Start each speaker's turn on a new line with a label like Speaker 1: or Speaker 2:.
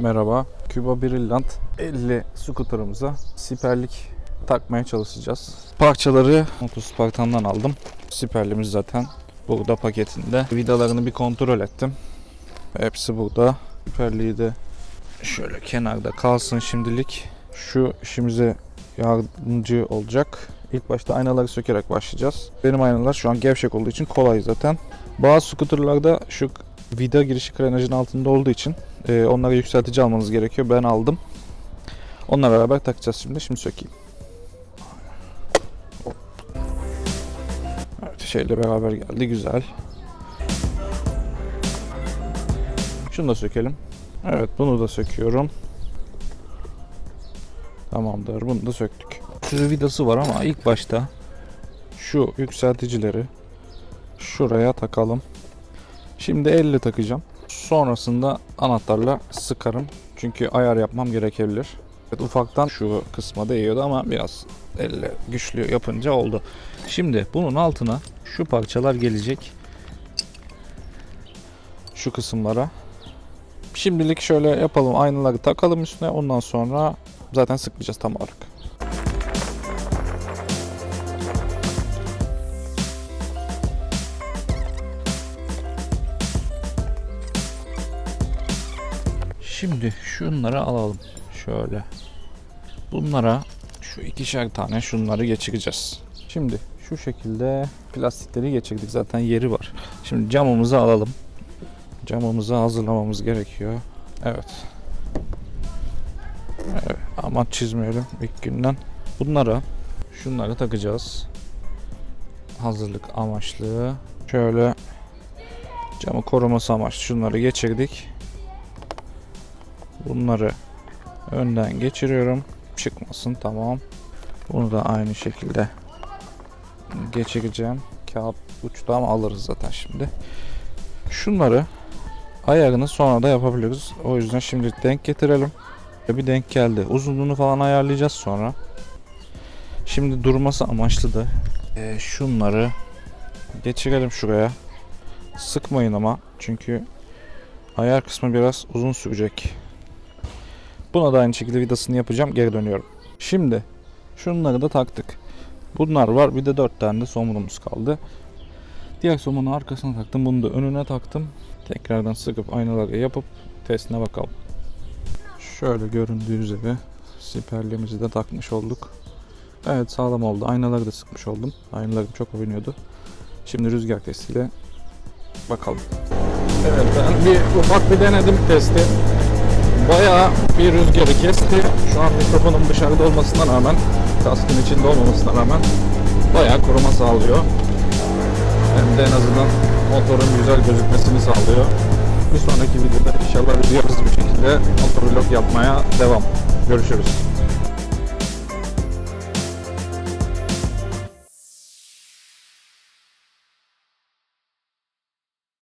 Speaker 1: Merhaba. Cuba Brilliant 50 scooter'ımıza siperlik takmaya çalışacağız. Parçaları Motospartan'dan aldım. Siperlimiz zaten burada paketinde. Vidalarını bir kontrol ettim. Hepsi burada. Siperliği de şöyle kenarda kalsın şimdilik. Şu işimize yardımcı olacak. İlk başta aynaları sökerek başlayacağız. Benim aynalar şu an gevşek olduğu için kolay zaten. Bazı scooterlarda şu vida girişi krenajın altında olduğu için e, onlara yükseltici almanız gerekiyor. Ben aldım. Onunla beraber takacağız şimdi. Şimdi sökeyim. Evet şeyle beraber geldi. Güzel. Şunu da sökelim. Evet bunu da söküyorum. Tamamdır. Bunu da söktük. Sürü vidası var ama ilk başta şu yükselticileri şuraya takalım. Şimdi elle takacağım. Sonrasında anahtarla sıkarım. Çünkü ayar yapmam gerekebilir. Evet, ufaktan şu kısma değiyordu ama biraz elle güçlü yapınca oldu. Şimdi bunun altına şu parçalar gelecek. Şu kısımlara. Şimdilik şöyle yapalım. Aynaları takalım üstüne. Ondan sonra zaten sıkmayacağız tam olarak. Şimdi şunları alalım. Şöyle. Bunlara şu ikişer tane şunları geçireceğiz. Şimdi şu şekilde plastikleri geçirdik. Zaten yeri var. Şimdi camımızı alalım. Camımızı hazırlamamız gerekiyor. Evet. evet ama çizmeyelim ilk günden. Bunlara şunları takacağız. Hazırlık amaçlı. Şöyle camı koruması amaçlı şunları geçirdik. Bunları önden geçiriyorum. Çıkmasın tamam. Bunu da aynı şekilde geçireceğim. Kağıt uçtu ama alırız zaten şimdi. Şunları ayarını sonra da yapabiliriz. O yüzden şimdi denk getirelim. Bir denk geldi. Uzunluğunu falan ayarlayacağız sonra. Şimdi durması amaçlı da e, şunları geçirelim şuraya. Sıkmayın ama çünkü ayar kısmı biraz uzun sürecek. Buna da aynı şekilde vidasını yapacağım. Geri dönüyorum. Şimdi şunları da taktık. Bunlar var. Bir de 4 tane de somunumuz kaldı. Diğer somunu arkasına taktım. Bunu da önüne taktım. Tekrardan sıkıp aynaları yapıp testine bakalım. Şöyle göründüğü üzere siperliğimizi de takmış olduk. Evet sağlam oldu. Aynaları da sıkmış oldum. Aynalarım çok oynuyordu. Şimdi rüzgar testiyle bakalım. Evet ben bir ufak bir denedim testi. Bayağı bir rüzgarı kesti. Şu an mikrofonum dışarıda olmasına rağmen, kaskın içinde olmamasına rağmen bayağı koruma sağlıyor. Hem de en azından motorun güzel gözükmesini sağlıyor. Bir sonraki videoda inşallah rüzgarsız bir şekilde motovlog yapmaya devam. Görüşürüz.